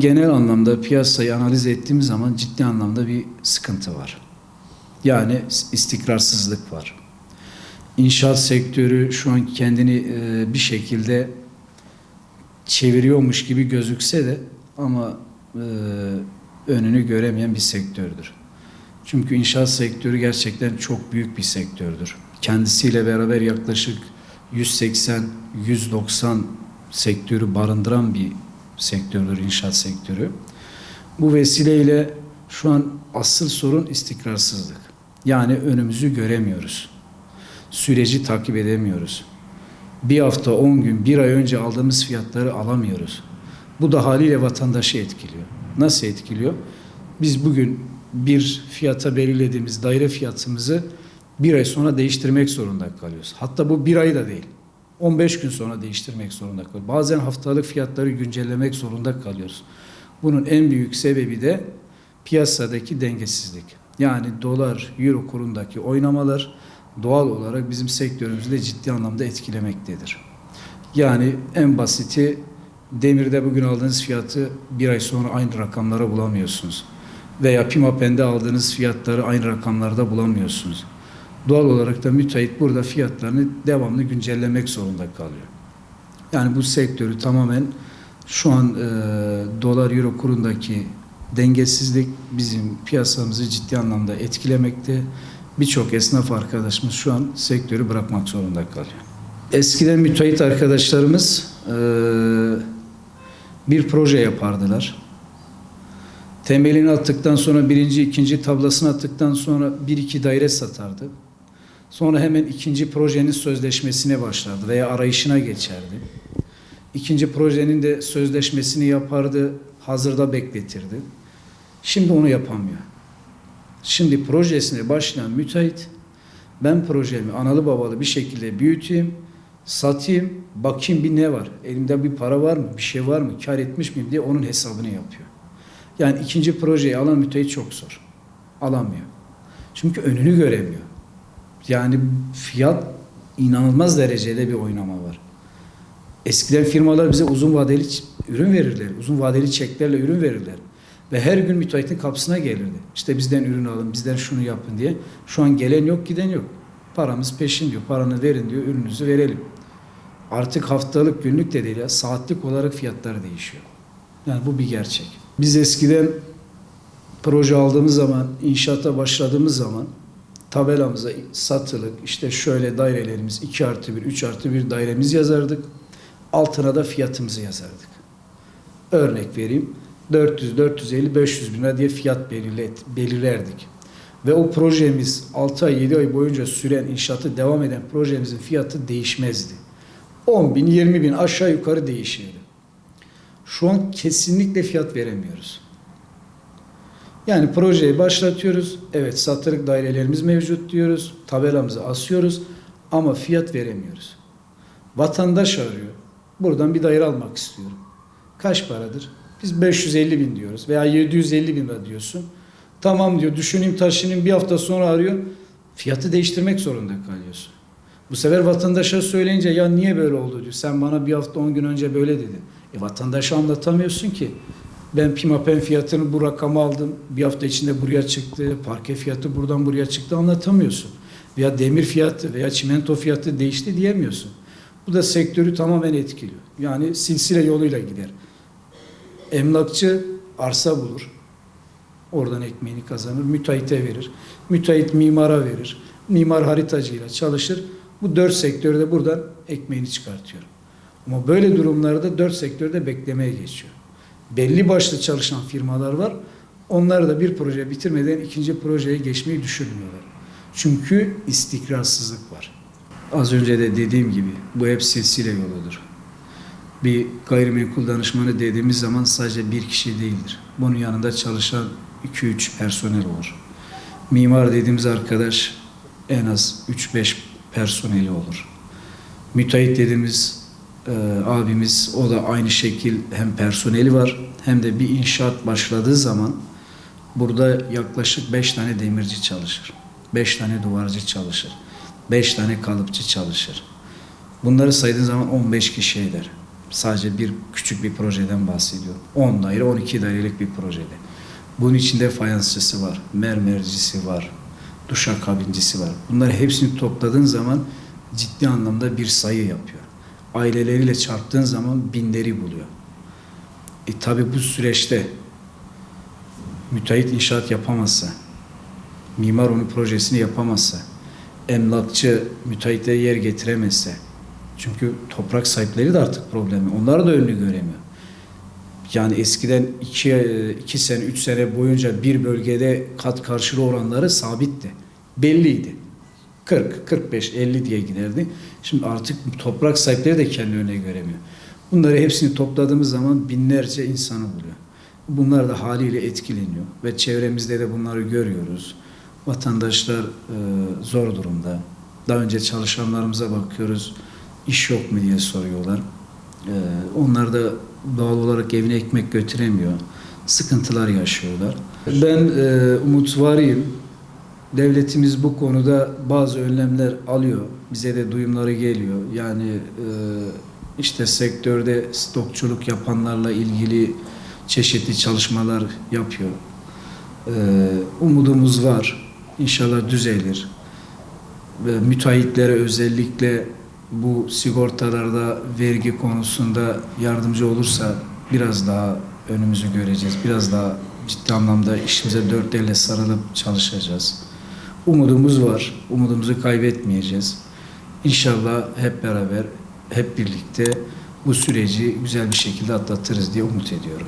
Genel anlamda piyasayı analiz ettiğimiz zaman ciddi anlamda bir sıkıntı var. Yani istikrarsızlık var. İnşaat sektörü şu an kendini e, bir şekilde çeviriyormuş gibi gözükse de ama e, önünü göremeyen bir sektördür. Çünkü inşaat sektörü gerçekten çok büyük bir sektördür. Kendisiyle beraber yaklaşık 180-190 sektörü barındıran bir sektördür inşaat sektörü. Bu vesileyle şu an asıl sorun istikrarsızlık. Yani önümüzü göremiyoruz. Süreci takip edemiyoruz. Bir hafta, on gün, bir ay önce aldığımız fiyatları alamıyoruz. Bu da haliyle vatandaşı etkiliyor. Nasıl etkiliyor? Biz bugün bir fiyata belirlediğimiz daire fiyatımızı bir ay sonra değiştirmek zorunda kalıyoruz. Hatta bu bir ay da değil. 15 gün sonra değiştirmek zorunda kalıyoruz. Bazen haftalık fiyatları güncellemek zorunda kalıyoruz. Bunun en büyük sebebi de piyasadaki dengesizlik. Yani dolar, euro kurundaki oynamalar doğal olarak bizim sektörümüzü de ciddi anlamda etkilemektedir. Yani en basiti demirde bugün aldığınız fiyatı bir ay sonra aynı rakamlara bulamıyorsunuz. Veya Pimapen'de aldığınız fiyatları aynı rakamlarda bulamıyorsunuz. Doğal olarak da müteahhit burada fiyatlarını devamlı güncellemek zorunda kalıyor. Yani bu sektörü tamamen şu an e, dolar euro kurundaki dengesizlik bizim piyasamızı ciddi anlamda etkilemekte. Birçok esnaf arkadaşımız şu an sektörü bırakmak zorunda kalıyor. Eskiden müteahhit arkadaşlarımız e, bir proje yapardılar. Temelini attıktan sonra birinci, ikinci tablasını attıktan sonra bir iki daire satardı. Sonra hemen ikinci projenin sözleşmesine başlardı veya arayışına geçerdi. İkinci projenin de sözleşmesini yapardı, hazırda bekletirdi. Şimdi onu yapamıyor. Şimdi projesine başlayan müteahhit, ben projemi analı babalı bir şekilde büyüteyim, satayım, bakayım bir ne var, elimde bir para var mı, bir şey var mı, kar etmiş miyim diye onun hesabını yapıyor. Yani ikinci projeyi alan müteahhit çok zor. Alamıyor. Çünkü önünü göremiyor. Yani fiyat inanılmaz derecede bir oynama var. Eskiden firmalar bize uzun vadeli ürün verirler. Uzun vadeli çeklerle ürün verirler. Ve her gün müteahhitin kapısına gelirdi. İşte bizden ürün alın, bizden şunu yapın diye. Şu an gelen yok, giden yok. Paramız peşin diyor. Paranı verin diyor, ürününüzü verelim. Artık haftalık, günlük de değil ya, saatlik olarak fiyatlar değişiyor. Yani bu bir gerçek. Biz eskiden proje aldığımız zaman, inşaata başladığımız zaman tabelamıza satılık, işte şöyle dairelerimiz 2 artı 1, 3 artı 1 dairemiz yazardık. Altına da fiyatımızı yazardık. Örnek vereyim. 400, 450, 500 bin lira diye fiyat belirlet, belirlerdik. Ve o projemiz 6 ay, 7 ay boyunca süren inşaatı devam eden projemizin fiyatı değişmezdi. 10 bin, 20 bin aşağı yukarı değişirdi. Şu an kesinlikle fiyat veremiyoruz. Yani projeyi başlatıyoruz. Evet satılık dairelerimiz mevcut diyoruz. Tabelamızı asıyoruz ama fiyat veremiyoruz. Vatandaş arıyor. Buradan bir daire almak istiyorum. Kaç paradır? Biz 550 bin diyoruz veya 750 bin lira diyorsun. Tamam diyor düşüneyim taşınayım bir hafta sonra arıyor. Fiyatı değiştirmek zorunda kalıyorsun. Bu sefer vatandaşa söyleyince ya niye böyle oldu diyor. Sen bana bir hafta 10 gün önce böyle dedin. E vatandaşa anlatamıyorsun ki. Ben pimapen fiyatını bu rakama aldım. Bir hafta içinde buraya çıktı. Parke fiyatı buradan buraya çıktı anlatamıyorsun. Veya demir fiyatı veya çimento fiyatı değişti diyemiyorsun. Bu da sektörü tamamen etkiliyor. Yani silsile yoluyla gider. Emlakçı arsa bulur. Oradan ekmeğini kazanır. Müteahhite verir. Müteahhit mimara verir. Mimar haritacıyla çalışır. Bu dört sektörde buradan ekmeğini çıkartıyor. Ama böyle durumlarda dört sektörde beklemeye geçiyor. Belli başlı çalışan firmalar var. Onlar da bir proje bitirmeden ikinci projeye geçmeyi düşünmüyorlar. Çünkü istikrarsızlık var. Az önce de dediğim gibi bu hep silsile yoludur. Bir gayrimenkul danışmanı dediğimiz zaman sadece bir kişi değildir. Bunun yanında çalışan 2-3 personel olur. Mimar dediğimiz arkadaş en az 3-5 personeli olur. Müteahhit dediğimiz e, abimiz o da aynı şekil hem personeli var hem de bir inşaat başladığı zaman burada yaklaşık 5 tane demirci çalışır. 5 tane duvarcı çalışır. 5 tane kalıpçı çalışır. Bunları saydığın zaman 15 kişi eder. Sadece bir küçük bir projeden bahsediyorum. 10 daire, 12 dairelik bir projede. Bunun içinde fayansçısı var, mermercisi var, duşakabincisi var. Bunları hepsini topladığın zaman ciddi anlamda bir sayı yapıyor. Aileleriyle çarptığın zaman binleri buluyor. E tabi bu süreçte müteahhit inşaat yapamazsa, mimar onun projesini yapamazsa, emlakçı müteahhite yer getiremezse, çünkü toprak sahipleri de artık problemi. Onlar da önünü göremiyor. Yani eskiden iki, iki sene, üç sene boyunca bir bölgede kat karşılığı oranları sabitti. Belliydi. 40, 45, 50 diye giderdi. Şimdi artık toprak sahipleri de kendi önüne göremiyor. Bunları hepsini topladığımız zaman binlerce insanı buluyor. Bunlar da haliyle etkileniyor ve çevremizde de bunları görüyoruz. Vatandaşlar e, zor durumda. Daha önce çalışanlarımıza bakıyoruz. İş yok mu diye soruyorlar. E, onlar da doğal olarak evine ekmek götüremiyor. Sıkıntılar yaşıyorlar. Ben e, umutvarıyım. Devletimiz bu konuda bazı önlemler alıyor. Bize de duyumları geliyor. Yani e, işte sektörde stokçuluk yapanlarla ilgili çeşitli çalışmalar yapıyor. E, umudumuz var. İnşallah düzelir. Ve müteahhitlere özellikle bu sigortalarda vergi konusunda yardımcı olursa biraz daha önümüzü göreceğiz. Biraz daha ciddi anlamda işimize dört elle sarılıp çalışacağız. Umudumuz var. Umudumuzu kaybetmeyeceğiz. İnşallah hep beraber, hep birlikte bu süreci güzel bir şekilde atlatırız diye umut ediyorum.